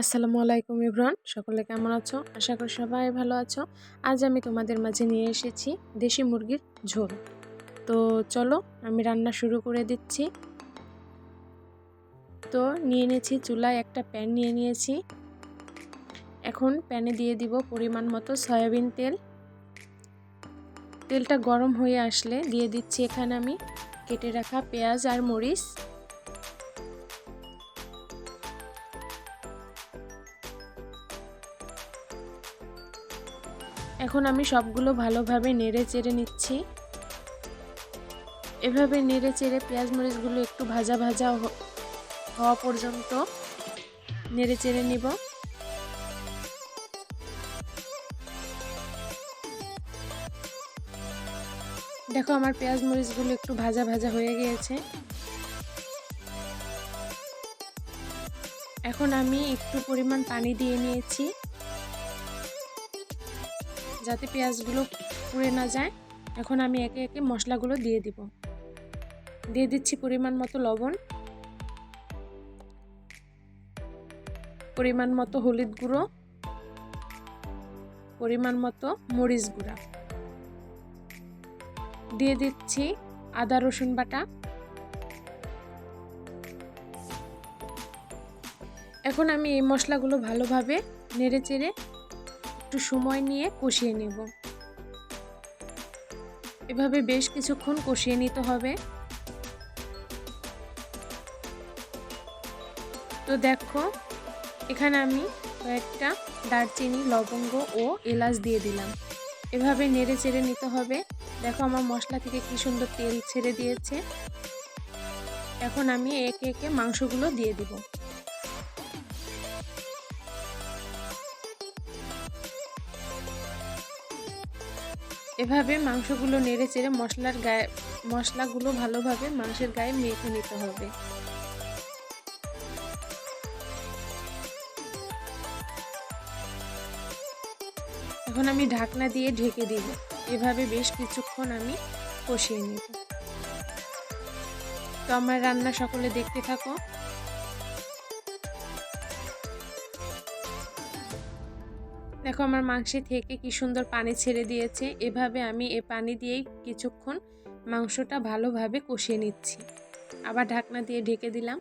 আসসালামু আলাইকুম ইব্রান, সকলে কেমন আছো? আশা করি সবাই ভালো আছো। আজ আমি তোমাদের মাঝে নিয়ে এসেছি দেশি মুরগির ঝোল। তো চলো আমি রান্না শুরু করে দিচ্ছি। তো নিয়ে নিয়েছি চুলায় একটা প্যান নিয়ে নিয়েছি। এখন প্যানে দিয়ে দিব পরিমাণ মতো সয়াবিন তেল। তেলটা গরম হয়ে আসলে দিয়ে দিচ্ছি এখানে আমি কেটে রাখা পেঁয়াজ আর মরিচ। এখন আমি সবগুলো ভালোভাবে নেড়ে চেড়ে নিচ্ছি। এভাবে নেড়ে চেড়ে পেঁয়াজ মরিচগুলো একটু ভাজা ভাজা হওয়া পর্যন্ত নেড়ে চেড়ে নিব। দেখো আমার পেঁয়াজ মরিচগুলো একটু ভাজা ভাজা হয়ে গিয়েছে। এখন আমি একটু পরিমাণ পানি দিয়ে নিয়েছি। যাতে পেঁয়াজগুলো পুড়ে না যায়, এখন আমি একে একে মশলাগুলো দিয়ে দিব। দিয়ে দিচ্ছি পরিমাণ মতো লবণ, পরিমাণ মতো হলুদ গুঁড়ো, পরিমাণ মতো মরিচ গুঁড়া। দিয়ে দিচ্ছি আদা, রসুন বাটা। এখন আমি এই মশলাগুলো ভালোভাবে নেড়ে চেড়ে একটু সময় নিয়ে কষিয়ে নেব। এভাবে বেশ কিছুক্ষণ কষিয়ে নিতে হবে। তো দেখো, এখানে আমি কয়েকটা দারচিনি, লবঙ্গ ও এলাচ দিয়ে দিলাম। এভাবে নেড়ে চেড়ে নিতে হবে। দেখো আমার মশলা থেকে কি সুন্দর তেল ছেড়ে দিয়েছে। এখন আমি একে একে মাংসগুলো দিয়ে দিব। এভাবে মাংসগুলো নেড়ে চেড়ে মশলার গায়ে মশলাগুলো ভালোভাবে মাংসের গায়ে মেখে নিতে হবে। এখন আমি ঢাকনা দিয়ে ঢেকে দিব। এভাবে বেশ কিছুক্ষণ আমি কষিয়ে নিব। তো আমার রান্না সকলে দেখতে থাকো। দেখো আমার মাংসে থেকে কি সুন্দর পানি ছেড়ে দিয়েছে। এভাবে আমি এ পানি দিয়েই কিছুক্ষণ মাংসটা ভালোভাবে কষিয়ে নিচ্ছি। আবার ঢাকনা দিয়ে ঢেকে দিলাম।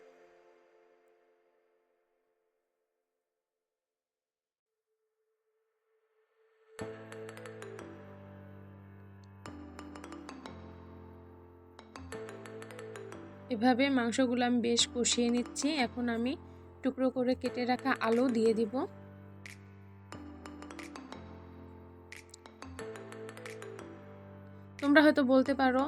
এভাবে মাংসগুলো আমি বেশ কষিয়ে নিচ্ছি। এখন আমি টুকরো করে কেটে রাখা আলু দিয়ে দিব। তোমরা হয়তো বলতে পারো,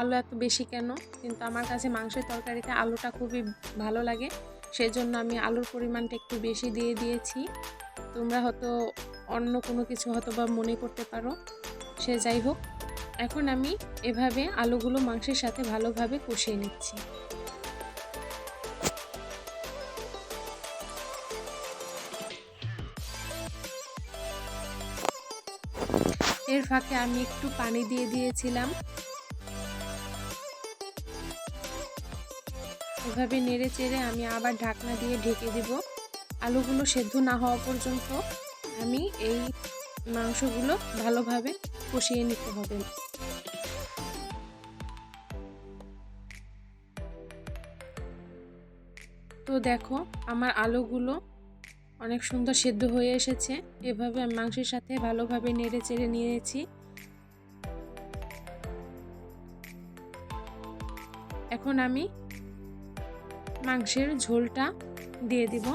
আলু এত বেশি কেন? কিন্তু আমার কাছে মাংসের তরকারিতে আলুটা খুবই ভালো লাগে। সেই জন্য আমি আলুর পরিমাণটা একটু বেশি দিয়ে দিয়েছি। তোমরা হয়তো অন্য কোনো কিছু হয়তো বা মনে করতে পারো। সে যাই হোক, এখন আমি এভাবে আলুগুলো মাংসের সাথে ভালোভাবে কষিয়ে নিচ্ছি। এর ফাঁকে আমি একটু পানি দিয়ে দিয়েছিলাম। এভাবে নেড়ে চেড়ে আমি আবার ঢাকনা দিয়ে ঢেকে দেব। আলুগুলো সেদ্ধ না হওয়া পর্যন্ত আমি এই মাংসগুলো ভালোভাবে কষিয়ে নিতে হবে। তো দেখো, আমার আলুগুলো অনেক সুন্দর সেদ্ধ হয়ে এসেছে। এভাবে আমি মাংসের সাথে ভালোভাবে নেড়ে চেড়ে নিয়েছি। এখন আমি মাংসের ঝোলটা দিয়ে দিব।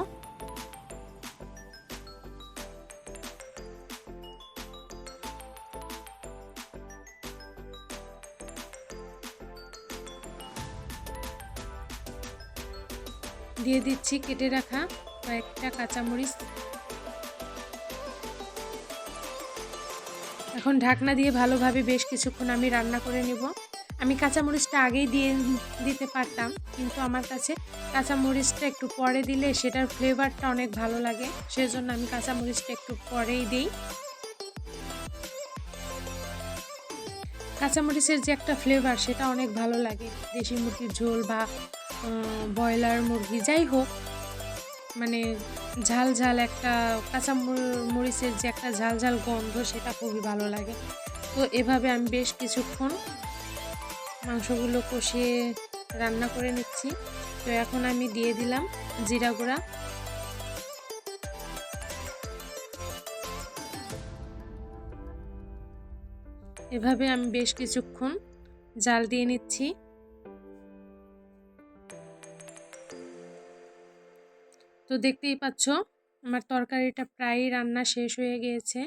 দিয়ে দিচ্ছি কেটে রাখা কয়েকটা কাঁচামরিচ। এখন ঢাকনা দিয়ে ভালোভাবে বেশ কিছুক্ষণ আমি রান্না করে নিব। আমি কাঁচামরিচটা আগেই দিয়ে দিতে পারতাম, কিন্তু আমার কাছে কাঁচামরিচটা একটু পরে দিলে সেটার ফ্লেভারটা অনেক ভালো লাগে, সেজন্য আমি কাঁচামরিচটা একটু পরেই দিই। কাঁচামরিচের যে একটা ফ্লেভার, সেটা অনেক ভালো লাগে। দেশি মুরগির ঝোল বা ব্রয়লার মুরগি, যাই হোক মানে ঝাল ঝাল একটা কাঁচা মরিচের যে একটা ঝাল ঝাল গন্ধ, সেটা খুবই ভালো লাগে। তো এভাবে আমি বেশ কিছুক্ষণ মাংসগুলো কষিয়ে রান্না করে নিচ্ছি। তো এখন আমি দিয়ে দিলাম জিরা গুঁড়া। এভাবে আমি বেশ কিছুক্ষণ জাল দিয়ে নিচ্ছি। তো দেখতেই পাচ্ছ, আমার তরকারিটা প্রায় রান্না শেষ হয়ে গিয়েছে।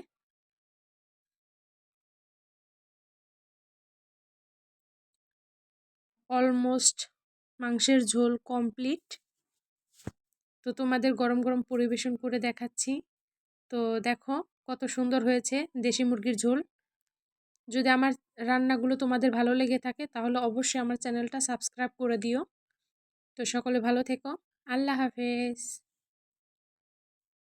অলমোস্ট মাংসের ঝোল কমপ্লিট তো তোমাদের গরম গরম পরিবেশন করে দেখাচ্ছি। তো দেখো কত সুন্দর হয়েছে দেশি মুরগির ঝোল। যদি আমার রান্নাগুলো তোমাদের ভালো লেগে থাকে তাহলে অবশ্যই আমার চ্যানেলটা সাবস্ক্রাইব করে দিও। তো সকলে ভালো থেকো। আল্লাহ হাফেজ।